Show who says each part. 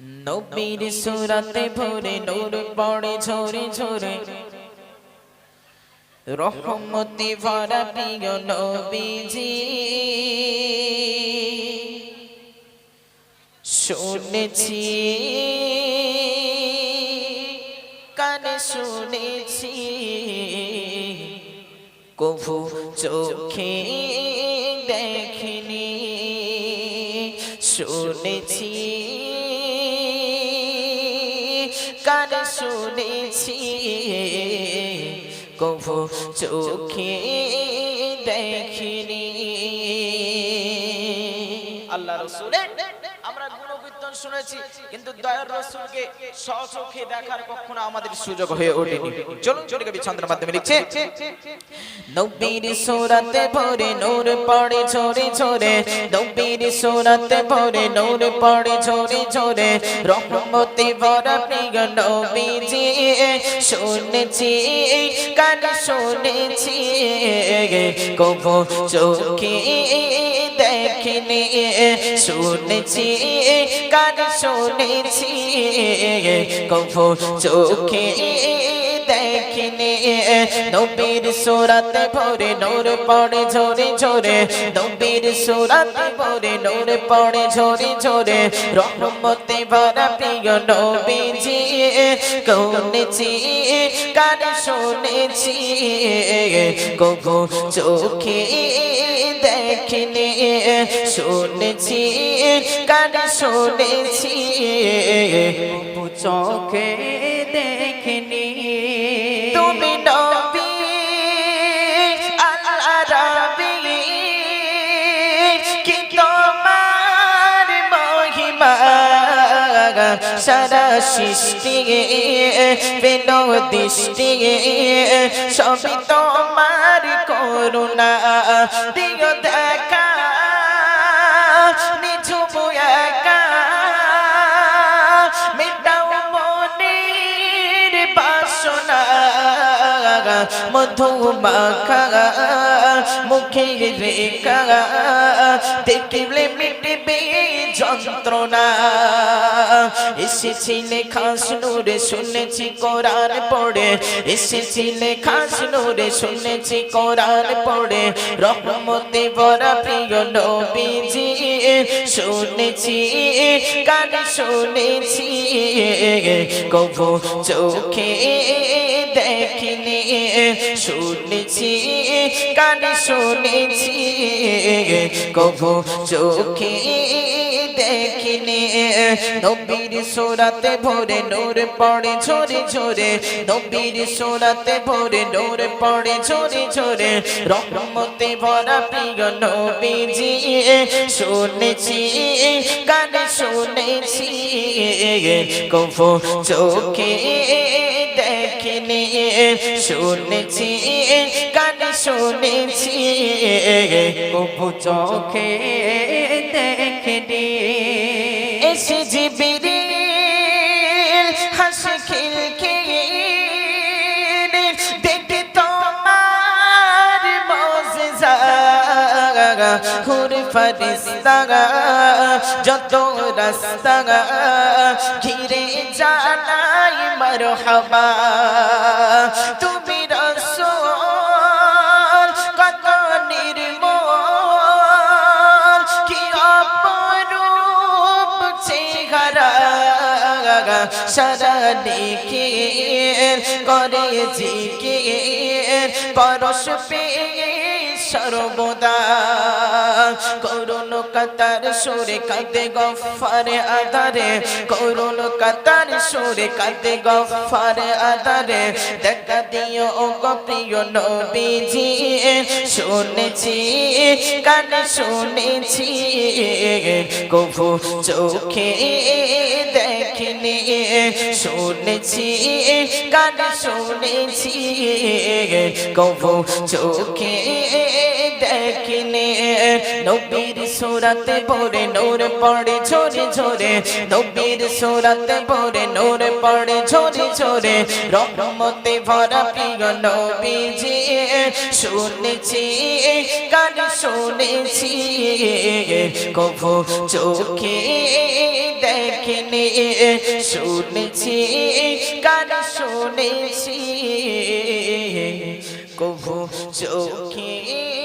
Speaker 1: নবীর সুরাতে ভরে নূর পড়ে ঝরে। ঝরে। রহমতি ভরা প্রিয় নবীজি। শুনেছি। কানে শুনেছি। কভু চোখে দেখিনি। শুনেছি। কভু চোখে দেখিনি। আল্লাহ রসুলের শুনেছি কিন্তু দয়ার রসুলকে স্বচোখে দেখার কখনো আমাদের সুযোগ হয়ে ওঠেনি। চলুন চলে কবি ছন্দের মাধ্যমে লিখছে। নবীর সুরাতে ভরে নূর পড়ে ঝরে ঝরে নবীর সুরাতে ভরে নূর পড়ে ঝরে ঝরে রহমতে ভরা প্রিয় নবীজি শুনেছি কান শুনেছি কবু চোখে। দেখিনি, শুনেছি, কান শুনেছি, কবু চোখে দেখিনি। নবীর সুরাতে ভরে নূর পড়ে ঝরে ঝরে, নবীর সুরাতে ভরে নূর পড়ে ঝরে ঝরে, রহমতে ভরা প্রিয় নবীজি, কৌনেছি, কান শুনেছি, কবু চোখে দেখিনি, শুনেছি, কান শুনেছি চোখে দেখিনি। তুমি নবী কি তোমার মহিমা? সারা সৃষ্টি পেল দৃষ্টি সবই তোমার করুণা। বাসনা মধু মাখা মুখে রেখা দেখলে মিটবে। যন্ত্রণা। এসেছিলে খাস নূরে, শুনেছি কোরআন পড়ে। এসেছিলে খাস নূরে, শুনেছি কোরআন পড়ে। রহমতে বড় প্রিয় নবীজি, শুনেছি কান শুনেছি। কবু চোখে দেখিনি, শুনেছি কান শুনেছি। কবু চোখে দেখিনি। নবীর সোরাতে ভরে নূর পড়ে ঝরে ঝরে। নবীর সোরাতে ভরে নূর পড়ে ঝরে ঝরে। রহমতে ভরা প্রিয় নবীজি, শুনেছি, গান শুনেছি। কবু চোখে দেখিনি। শুনেছি, গান শুনেছি। কবু চোখে দেখিনি এসে জিবিরিল হাসি খিলখিল দেখে তোমার মজেজা। হুর ফরিস্তা যত রাস্তা ঘিরে জানাই মরহবা। সারা দেখে করে জিকির, পরশ পেয়ে সর্বদা। করুন কাতার সুরে কাঁদে গফারে আধারে করুন কাতার সুরে কাঁদে গফারে আধারে দেখা দিও ও প্রিয় নবীজি। শুনেছি, কান শুনেছি, কভু চোখে দেখিনি। শুনেছি, কান শুনেছি, কভু চোখে নবীর সুরাতে ভরে নূর পড়ে ঝরে ঝরে। নবীর সুরাতে ভরে নূর পড়ে ঝরে ঝরে। রহমতে ভরা প্রিয় নবীজি, শুনেছি, গান শুনেছি। কভু চোখে দেখিনি, শুনেছি, গান শুনেছি। কবু চোখে